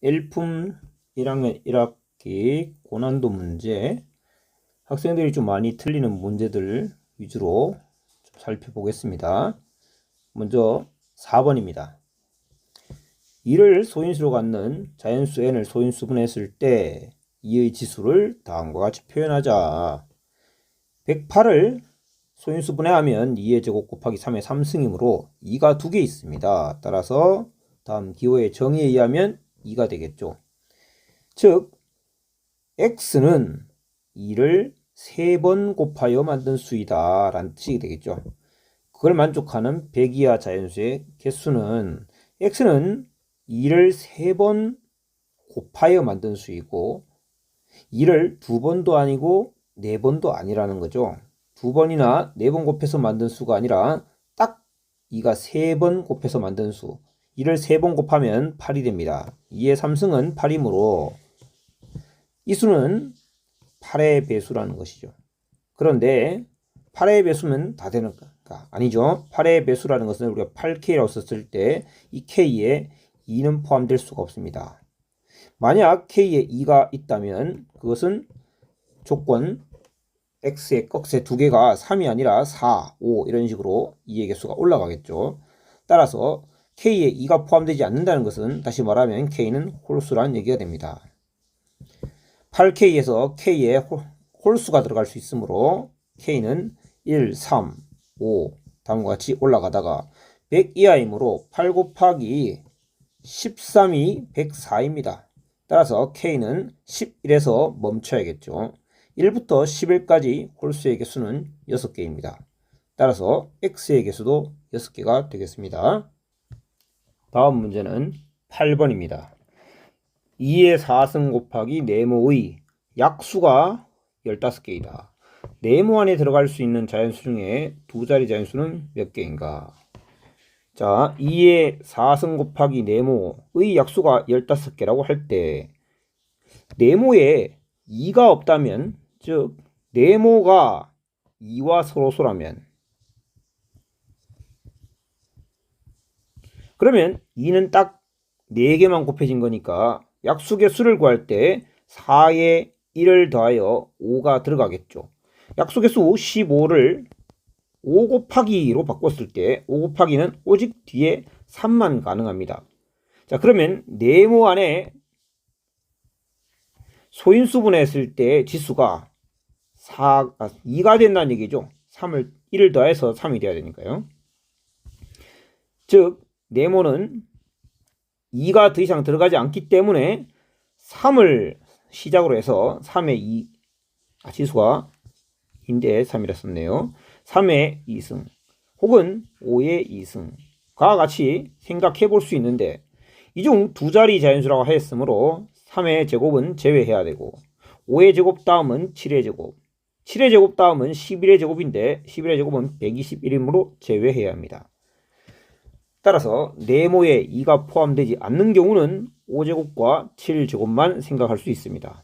일품 1학년 1학기 고난도 문제 학생들이 좀 많이 틀리는 문제들 위주로 좀 살펴보겠습니다. 먼저 4번입니다. 2를 소인수로 갖는 자연수 n을 소인수 분했을 때 2의 지수를 다음과 같이 표현하자. 108을 소인수 분해하면 2의 제곱 곱하기 3의 3승이므로 2가 두 개 있습니다. 따라서 다음 기호의 정의에 의하면 2가 되겠죠. 즉 x는 2를 3번 곱하여 만든 수이다 라는 뜻이 되겠죠. 그걸 만족하는 100 이하 자연수의 개수는 x는 2를 3번 곱하여 만든 수이고 2를 두 번도 아니고 네 번도 아니라는 거죠. 두 번이나 네번 곱해서 만든 수가 아니라 딱 2가 세번 곱해서 만든 수. 2를 세 번 곱하면 8이 됩니다. 2의 3승은 8이므로 이 수는 8의 배수라는 것이죠. 그런데 8의 배수면 다 되는 가? 아니죠. 8의 배수라는 것은 우리가 8K라고 썼을 때 이 K에 2는 포함될 수가 없습니다. 만약 K에 2가 있다면 그것은 조건 X의 꺽쇠 두 개가 3이 아니라 4, 5 이런 식으로 2의 개수가 올라가겠죠. 따라서 K에 2가 포함되지 않는다는 것은 다시 말하면 K는 홀수라는 얘기가 됩니다. 8K에서 K에 홀수가 들어갈 수 있으므로 K는 1, 3, 5 다음과 같이 올라가다가 100 이하이므로 8 곱하기 13이 104입니다. 따라서 K는 11에서 멈춰야겠죠. 1부터 11까지 홀수의 개수는 6개입니다. 따라서 X의 개수도 6개가 되겠습니다. 다음 문제는 8번입니다. 2의 4승 곱하기 네모의 약수가 15개이다. 네모 안에 들어갈 수 있는 자연수 중에 두 자리 자연수는 몇 개인가? 자, 2의 4승 곱하기 네모의 약수가 15개라고 할 때 네모에 2가 없다면 즉 네모가 2와 서로소라면 그러면 2는 딱 4개만 곱해진 거니까 약수의 수를 구할 때 4에 1을 더하여 5가 들어가겠죠. 약수의 수 15를 5 곱하기로 바꿨을 때 5 곱하기는 오직 뒤에 3만 가능합니다. 자 그러면 네모 안에 소인수분해 했을 때 지수가 4, 아, 2가 된다는 얘기죠. 3을 1을 더해서 3이 돼야 되니까요. 즉 네모는 2가 더 이상 들어가지 않기 때문에 3을 시작으로 해서 3의 2 아, 지수가 인데 3이라 썼네요. 3의 2승 혹은 5의 2승과 같이 생각해 볼 수 있는데 이 중 두 자리 자연수라고 하였으므로 3의 제곱은 제외해야 되고 5의 제곱 다음은 7의 제곱 7의 제곱 다음은 11의 제곱인데 11의 제곱은 121이므로 제외해야 합니다. 따라서 네모에 2가 포함되지 않는 경우는 5제곱과 7제곱만 생각할 수 있습니다.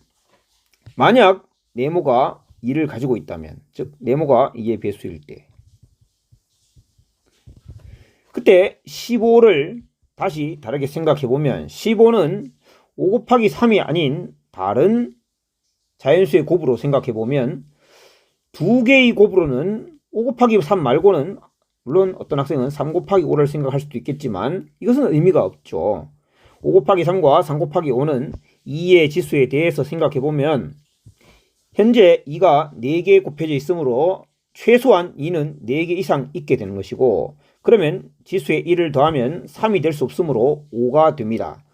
만약 네모가 2를 가지고 있다면 즉 네모가 2의 배수일 때 그때 15를 다시 다르게 생각해 보면 15는 5 곱하기 3이 아닌 다른 자연수의 곱으로 생각해 보면 두 개의 곱으로는 5 곱하기 3 말고는 물론 어떤 학생은 3 곱하기 5를 생각할 수도 있겠지만 이것은 의미가 없죠. 5 곱하기 3과 3 곱하기 5는 2의 지수에 대해서 생각해 보면 현재 2가 4개 곱해져 있으므로 최소한 2는 4개 이상 있게 되는 것이고 그러면 지수에 1을 더하면 3이 될 수 없으므로 5가 됩니다.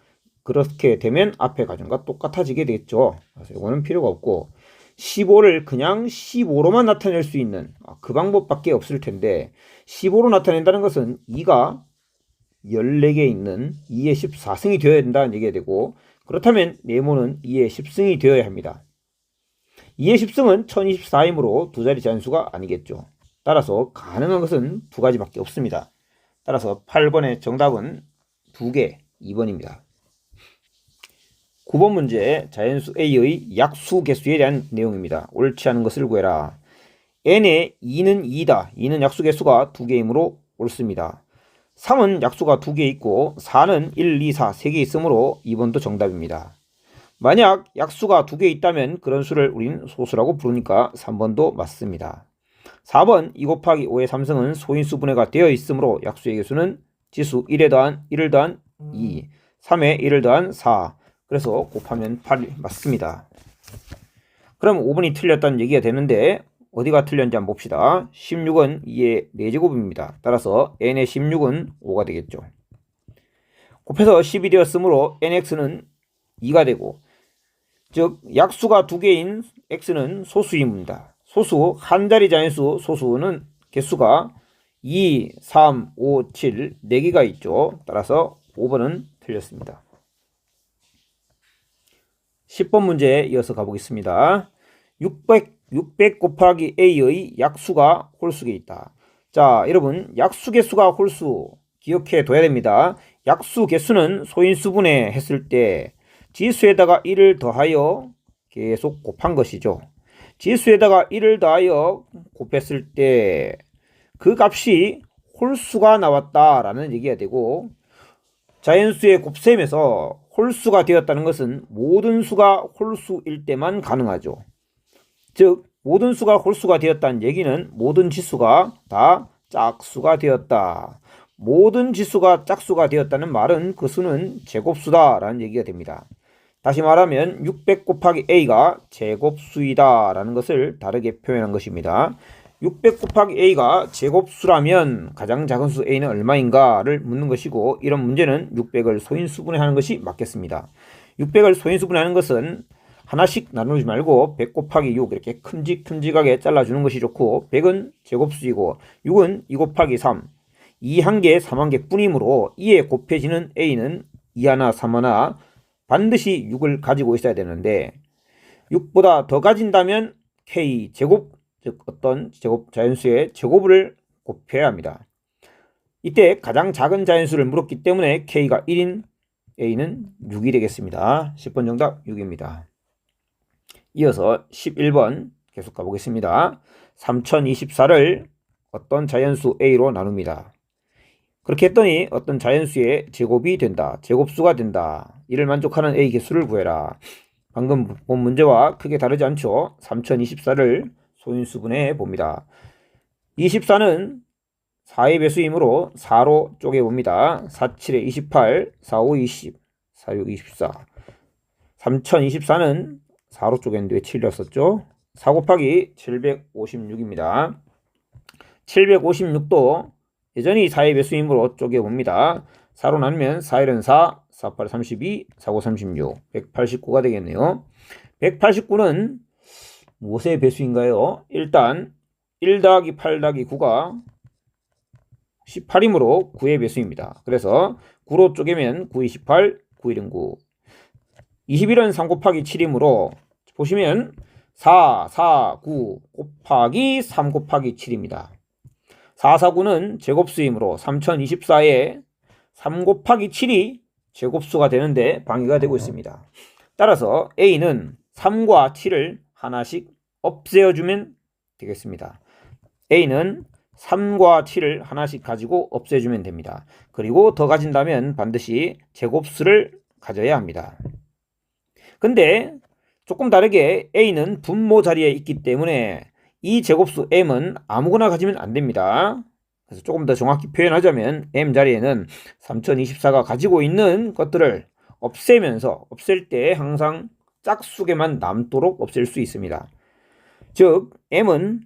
그렇게 되면 앞에 가정과 똑같아지게 되겠죠. 그래서 이거는 필요가 없고 15를 그냥 15로만 나타낼 수 있는 아, 그 방법밖에 없을 텐데 15로 나타낸다는 것은 2가 14개 있는 2의 14승이 되어야 된다는 얘기가 되고 그렇다면 네모는 2의 10승이 되어야 합니다. 2의 10승은 1024이므로 두 자리 잔수가 아니겠죠. 따라서 가능한 것은 두 가지밖에 없습니다. 따라서 8번의 정답은 2개 2번입니다. 9번 문제 자연수 A의 약수 개수에 대한 내용입니다. 옳지 않은 것을 구해라. N의 2는 2다. 2는 약수 개수가 2개이므로 옳습니다. 3은 약수가 두 개 있고 4는 1, 2, 4 세 개 있으므로 2번도 정답입니다. 만약 약수가 두 개 있다면 그런 수를 우린 소수라고 부르니까 3번도 맞습니다. 4번 2 곱하기 5의 3승은 소인수 분해가 되어 있으므로 약수의 개수는 지수 1에 더한 1을 더한 2, 3에 1을 더한 4. 그래서 곱하면 8이 맞습니다. 그럼 5번이 틀렸다는 얘기가 되는데 어디가 틀렸는지 한번 봅시다. 16은 2의 4제곱입니다. 따라서 n의 16은 5가 되겠죠. 곱해서 10이 되었으므로 nx는 2가 되고 즉 약수가 두 개인 x는 소수입니다. 소수 한 자리 자연수 소수는 개수가 2, 3, 5, 7, 4개가 있죠. 따라서 5번은 틀렸습니다. 10번 문제 이어서 가보겠습니다. 600, 600 곱하기 a의 약수가 홀수에 있다. 자, 여러분 약수 개수가 홀수 기억해 둬야 됩니다. 약수 개수는 소인수분해 했을 때 지수에다가 1을 더하여 계속 곱한 것이죠. 지수에다가 1을 더하여 곱했을 때 그 값이 홀수가 나왔다라는 얘기가 되고 자연수의 곱셈에서 홀수가 되었다는 것은 모든 수가 홀수일 때만 가능하죠. 즉 모든 수가 홀수가 되었다는 얘기는 모든 지수가 다 짝수가 되었다. 모든 지수가 짝수가 되었다는 말은 그 수는 제곱수다 라는 얘기가 됩니다. 다시 말하면 600 곱하기 a가 제곱수이다 라는 것을 다르게 표현한 것입니다. 600 곱하기 a가 제곱수라면 가장 작은 수 a는 얼마인가를 묻는 것이고 이런 문제는 600을 소인수분해 하는 것이 맞겠습니다. 600을 소인수분해 하는 것은 하나씩 나누지 말고 100 곱하기 6 이렇게 큼직큼직하게 잘라주는 것이 좋고 100은 제곱수이고 6은 2 곱하기 3 2 한 개, 3 한 개 뿐이므로 2에 곱해지는 a는 2 하나, 3 하나 반드시 6을 가지고 있어야 되는데 6보다 더 가진다면 k 제곱 즉 어떤 제곱 자연수의 제곱을 곱해야 합니다. 이때 가장 작은 자연수를 물었기 때문에 k가 1인 a는 6이 되겠습니다. 10번 정답 6입니다. 이어서 11번 계속 가보겠습니다. 3024를 어떤 자연수 a로 나눕니다. 그렇게 했더니 어떤 자연수의 제곱이 된다. 제곱수가 된다. 이를 만족하는 a 개수를 구해라. 방금 본 문제와 크게 다르지 않죠. 3024를 소인수분해 봅니다. 24는 4의 배수이므로 4로 쪼개봅니다. 4, 7에 28, 4, 5, 20, 4, 6, 24. 3024는 4로 쪼갰는데 왜 7이었었죠? 4 곱하기 756입니다. 756도 여전히 4의 배수이므로 쪼개봅니다. 4로 나누면 4일은 4, 4, 8, 32, 4, 9, 36, 189가 되겠네요. 189는 무엇의 배수인가요? 일단 1 더하기 8 더하기 9가 18이므로 9의 배수입니다. 그래서 9로 쪼개면 9, 28, 9, 1은 9. 21은 3 곱하기 7이므로 보시면 4, 4, 9 곱하기 3 곱하기 7입니다. 4, 4, 9는 제곱수이므로 3024에 3 곱하기 7이 제곱수가 되는데 방해가 되고 있습니다. 따라서 A는 3과 7을 하나씩 없애주면 되겠습니다. A는 3과 7을 하나씩 가지고 없애주면 됩니다. 그리고 더 가진다면 반드시 제곱수를 가져야 합니다. 근데 조금 다르게 A는 분모 자리에 있기 때문에 이 제곱수 M은 아무거나 가지면 안 됩니다. 그래서 조금 더 정확히 표현하자면 M 자리에는 3024가 가지고 있는 것들을 없애면서 없앨 때 항상 짝수개만 남도록 없앨 수 있습니다. 즉 M은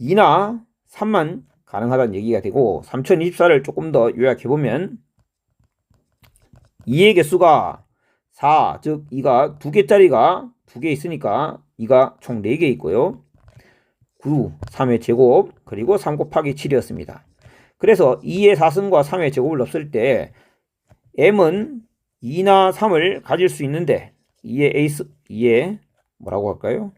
2나 3만 가능하다는 얘기가 되고 3024를 조금 더 요약해보면 2의 개수가 4, 즉 2가 2개짜리가 2개 있으니까 2가 총 4개 있고요. 9, 3의 제곱, 그리고 3 곱하기 7이었습니다. 그래서 2의 4승과 3의 제곱을 넣었을 때 m은 2나 3을 가질 수 있는데 2의 a스, 2의 뭐라고 할까요?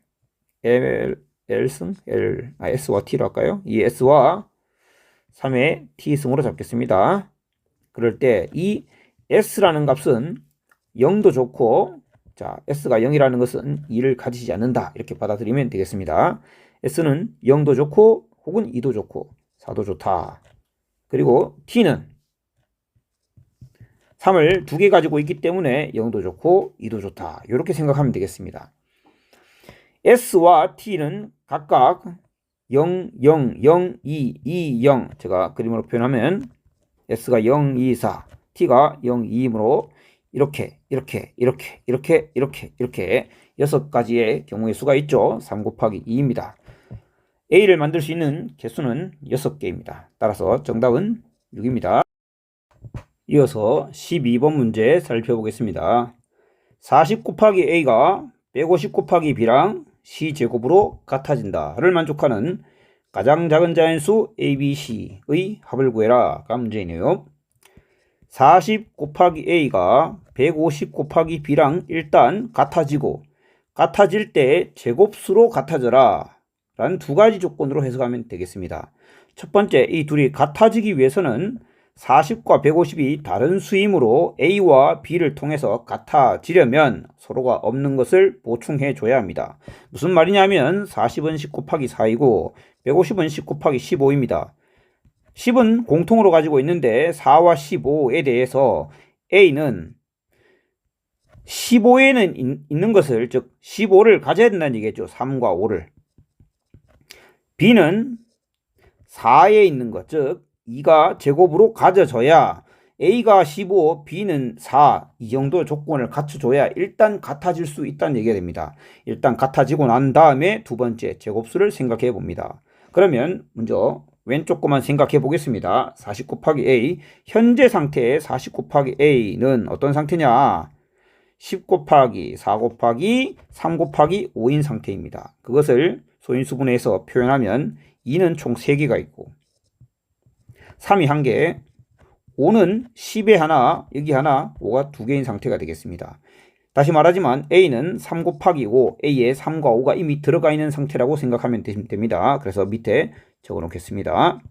L, L승? L, 아, S와 T로 할까요? 이 S와 3의 T승으로 잡겠습니다. 그럴 때 이 S라는 값은 0도 좋고 자 S가 0이라는 것은 2를 가지지 않는다 이렇게 받아들이면 되겠습니다. S는 0도 좋고 혹은 2도 좋고 4도 좋다. 그리고 t는 3을 두 개 가지고 있기 때문에 0도 좋고 2도 좋다. 이렇게 생각하면 되겠습니다. s와 t는 각각 0, 0, 0, 2, 2, 0 제가 그림으로 표현하면 s가 0, 2, 4 t가 0, 2이므로 이렇게 이렇게 이렇게 이렇게 이렇게 이렇게 여섯 가지의 경우의 수가 있죠. 3 곱하기 2입니다. a를 만들 수 있는 개수는 6개입니다. 따라서 정답은 6입니다. 이어서 12번 문제 살펴보겠습니다. 40 곱하기 a가 150 곱하기 b랑 c제곱으로 같아진다를 만족하는 가장 작은 자연수 ABC의 합을 구해라 가 문제이네요. 40 곱하기 A가 150 곱하기 B랑 일단 같아지고 같아질 때 제곱수로 같아져라 라는 두 가지 조건으로 해석하면 되겠습니다. 첫 번째 이 둘이 같아지기 위해서는 40과 150이 다른 수이므로 A와 B를 통해서 같아지려면 서로가 없는 것을 보충해 줘야 합니다. 무슨 말이냐면 40은 10 곱하기 4이고 150은 10 곱하기 15입니다. 10은 공통으로 가지고 있는데 4와 15에 대해서 A는 15에는 있는 것을 즉 15를 가져야 된다는 얘기죠. 3과 5를. B는 4에 있는 것, 즉 2가 제곱으로 가져져야 A가 15, B는 4, 이 정도 조건을 갖춰줘야 일단 같아질 수 있다는 얘기가 됩니다. 일단 같아지고 난 다음에 두 번째 제곱수를 생각해 봅니다. 그러면 먼저 왼쪽 것만 생각해 보겠습니다. 40 곱하기 A. 현재 상태의 40 곱하기 A는 어떤 상태냐? 10 곱하기 4 곱하기 3 곱하기 5인 상태입니다. 그것을 소인수분해서 표현하면 2는 총 3개가 있고 3이 1개, 5는 10에 하나, 여기 하나, 5가 2개인 상태가 되겠습니다. 다시 말하지만 A는 3 곱하기 5, A에 3과 5가 이미 들어가 있는 상태라고 생각하면 됩니다. 그래서 밑에 적어 놓겠습니다.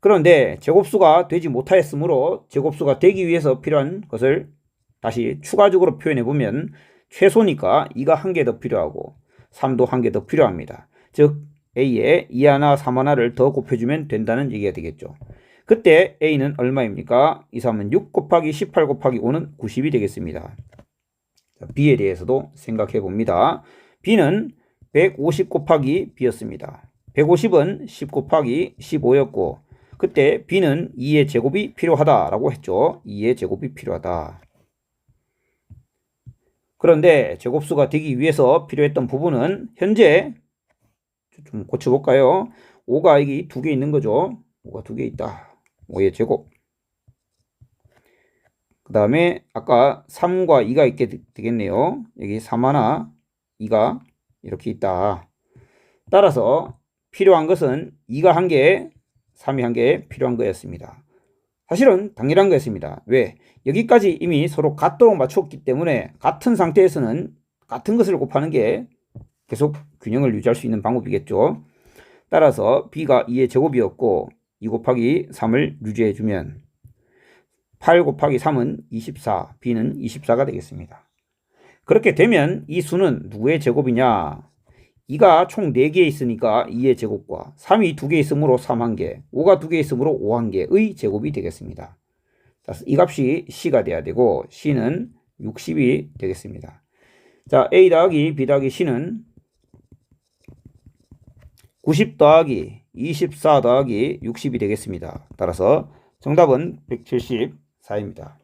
그런데 제곱수가 되지 못하였으므로 제곱수가 되기 위해서 필요한 것을 다시 추가적으로 표현해 보면 최소니까 2가 한 개 더 필요하고 3도 한 개 더 필요합니다. 즉 A에 2 하나, 3 하나를 더 곱해주면 된다는 얘기가 되겠죠. 그때 A는 얼마입니까? 2, 3은 6 곱하기 18 곱하기 5는 90이 되겠습니다. B에 대해서도 생각해 봅니다. B는 150 곱하기 B였습니다. 150은 10 곱하기 15였고 그때 B는 2의 제곱이 필요하다라고 했죠. 2의 제곱이 필요하다. 그런데 제곱수가 되기 위해서 필요했던 부분은 현재 좀 고쳐볼까요? 5가 여기 두 개 있는 거죠. 5가 두 개 있다. 5의 제곱. 그 다음에 아까 3과 2가 있게 되겠네요. 여기 3 하나, 2가 이렇게 있다. 따라서 필요한 것은 2가 한 개, 3이 한 개 필요한 거였습니다. 사실은 당연한 거였습니다. 왜? 여기까지 이미 서로 같도록 맞췄기 때문에 같은 상태에서는 같은 것을 곱하는 게 계속 균형을 유지할 수 있는 방법이겠죠. 따라서 b가 2의 제곱이었고 2 곱하기 3을 유지해주면 8 곱하기 3은 24, b는 24가 되겠습니다. 그렇게 되면 이 수는 누구의 제곱이냐? 2가 총 4개 있으니까 2의 제곱과 3이 2개 있으므로 3 1개, 5가 2개 있으므로 5 1개의 제곱이 되겠습니다. 이 값이 c가 돼야 되고 c는 60이 되겠습니다. 자, a 더하기 b 더하기 c는 90 더하기 24 더하기 60이 되겠습니다. 따라서 정답은 174입니다.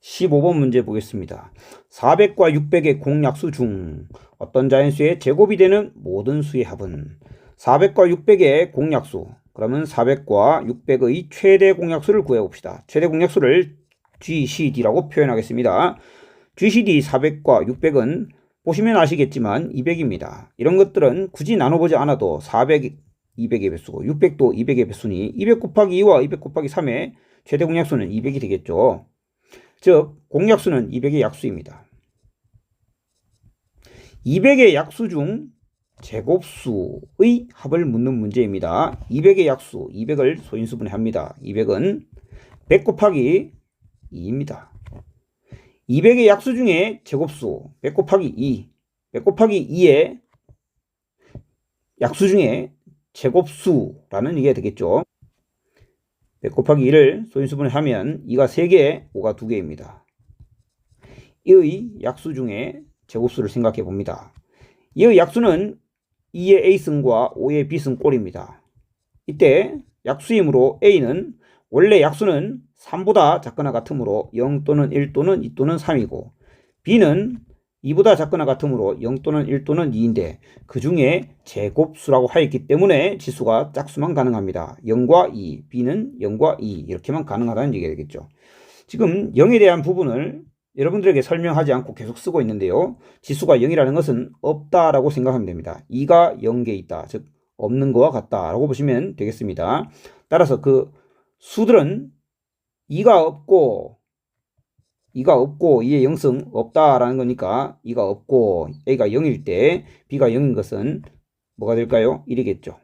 15번 문제 보겠습니다. 400과 600의 공약수 중 어떤 자연수의 제곱이 되는 모든 수의 합은 400과 600의 공약수 그러면 400과 600의 최대 공약수를 구해봅시다. 최대 공약수를 GCD라고 표현하겠습니다. GCD 400과 600은 보시면 아시겠지만 200입니다. 이런 것들은 굳이 나눠보지 않아도 400, 200의 배수고 600도 200의 배수니 200 곱하기 2와 200 곱하기 3의 최대 공약수는 200이 되겠죠. 즉 공약수는 200의 약수입니다. 200의 약수 중 제곱수의 합을 묻는 문제입니다. 200의 약수, 200을 소인수분해 합니다. 200은 100 곱하기 2입니다. 200의 약수 중에 제곱수 100 곱하기 2, 100 곱하기 2의 약수 중에 제곱수라는 얘기가 되겠죠. 100 곱하기 2를 소인수분해 하면 2가 3개, 5가 2개입니다. 이의 약수 중에 제곱수를 생각해 봅니다. 이의 약수는 2의 A승과 5의 B승 꼴입니다. 이때 약수이므로 A는 원래 약수는 3보다 작거나 같으므로 0 또는 1 또는 2 또는 3이고 B는 2보다 작거나 같으므로 0 또는 1 또는 2인데 그 중에 제곱수라고 하였기 때문에 지수가 짝수만 가능합니다. 0과 2, B는 0과 2 이렇게만 가능하다는 얘기가 되겠죠. 지금 0에 대한 부분을 여러분들에게 설명하지 않고 계속 쓰고 있는데요. 지수가 0이라는 것은 없다라고 생각하면 됩니다. 2가 0개 있다. 즉 없는 거와 같다라고 보시면 되겠습니다. 따라서 그 수들은 2가 없고 2가 없고 2의 0승 없다라는 거니까 2가 없고 A가 0일 때 B가 0인 것은 뭐가 될까요? 1이겠죠.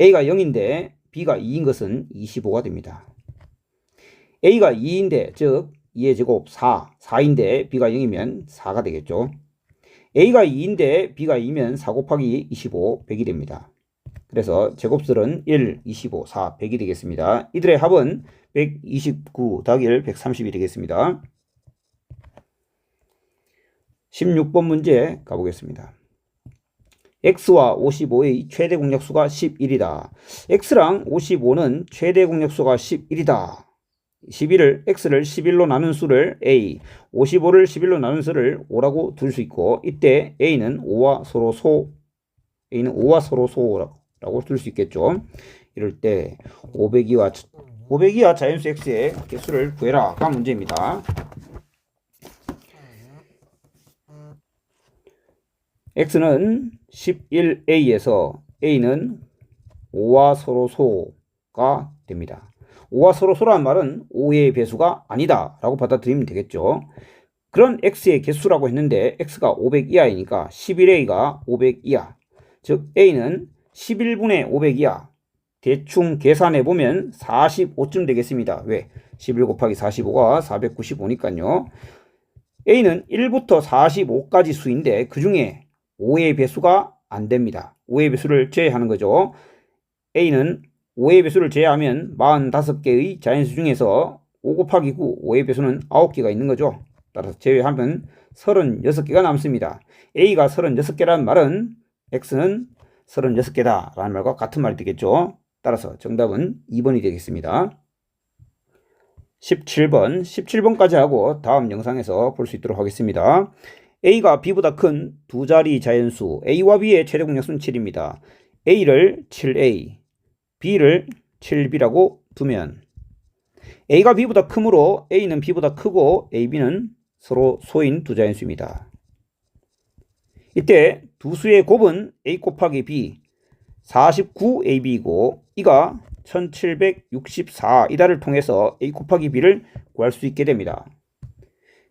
A가 0인데 B가 2인 것은 25가 됩니다. A가 2인데 즉 2의 제곱 4, 4인데 B가 0이면 4가 되겠죠. A가 2인데 B가 2면 4 곱하기 25, 100이 됩니다. 그래서 제곱설은 1, 25, 4, 100이 되겠습니다. 이들의 합은 129 더하기 1, 130이 되겠습니다. 16번 문제 가보겠습니다. x와 55의 최대 공약수가 11이다. x랑 55는 최대 공약수가 11이다. 11을 x를 11로 나눈 수를 a, 55를 11로 나눈 수를 5라고 둘 수 있고 이때 a는 5와 서로 소 a는 5와 서로 소라고 둘 수 있겠죠. 이럴 때 502와 502와 자연수 x의 개수를 구해라가 문제입니다. x는 11a에서 a는 5와 서로 소가 됩니다. 5와 서로 소라는 말은 5의 배수가 아니다 라고 받아들이면 되겠죠. 그런 x의 개수라고 했는데 x가 500 이하이니까 11a가 500 이하 즉 a는 11분의 500 이하 대충 계산해 보면 45쯤 되겠습니다. 왜? 11 곱하기 45가 495니까요. a는 1부터 45까지 수인데 그 중에 5의 배수가 안 됩니다. 5의 배수를 제외하는 거죠. a는 5의 배수를 제외하면 45개의 자연수 중에서 5 곱하기 9, 5의 배수는 9개가 있는 거죠. 따라서 제외하면 36개가 남습니다. A가 36개라는 말은 X는 36개다 라는 말과 같은 말이 되겠죠. 따라서 정답은 2번이 되겠습니다. 17번, 17번까지 하고 다음 영상에서 볼 수 있도록 하겠습니다. A가 B보다 큰 두 자리 자연수 A와 B의 최대 공약수는 7입니다. A를 7A, B를 7B라고 두면 A가 B보다 크므로 A는 B보다 크고 AB는 서로 소인 두 자연수입니다. 이때 두 수의 곱은 A 곱하기 B 49AB이고 이가 1764 이달을 통해서 A 곱하기 B를 구할 수 있게 됩니다.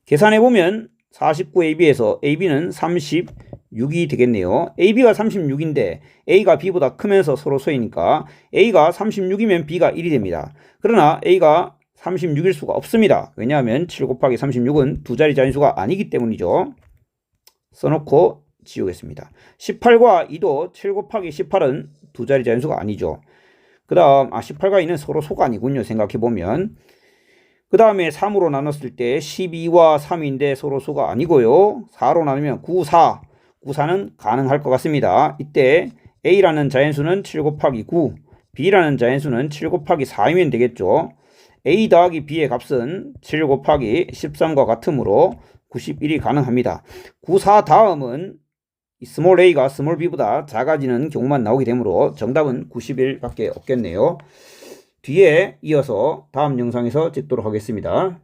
계산해보면 49AB에서 AB는 36이 되겠네요. AB가 36인데 A가 B보다 크면서 서로 소이니까 A가 36이면 B가 1이 됩니다. 그러나 A가 36일 수가 없습니다. 왜냐하면 7 곱하기 36은 두 자리 자연수가 아니기 때문이죠. 써놓고 지우겠습니다. 18과 2도 7 곱하기 18은 두 자리 자연수가 아니죠. 그 다음 아 18과 2는 서로 소가 아니군요. 생각해보면 그 다음에 3으로 나눴을 때 12와 3인데 서로 소가 아니고요. 4로 나누면 9, 4. 9, 4는 가능할 것 같습니다. 이때 A라는 자연수는 7 곱하기 9, B라는 자연수는 7 곱하기 4이면 되겠죠. A 더하기 B의 값은 7 곱하기 13과 같으므로 91이 가능합니다. 9, 4 다음은 스몰 a가 스몰 b보다 작아지는 경우만 나오게 되므로 정답은 91밖에 없겠네요. 뒤에 이어서 다음 영상에서 찍도록 하겠습니다.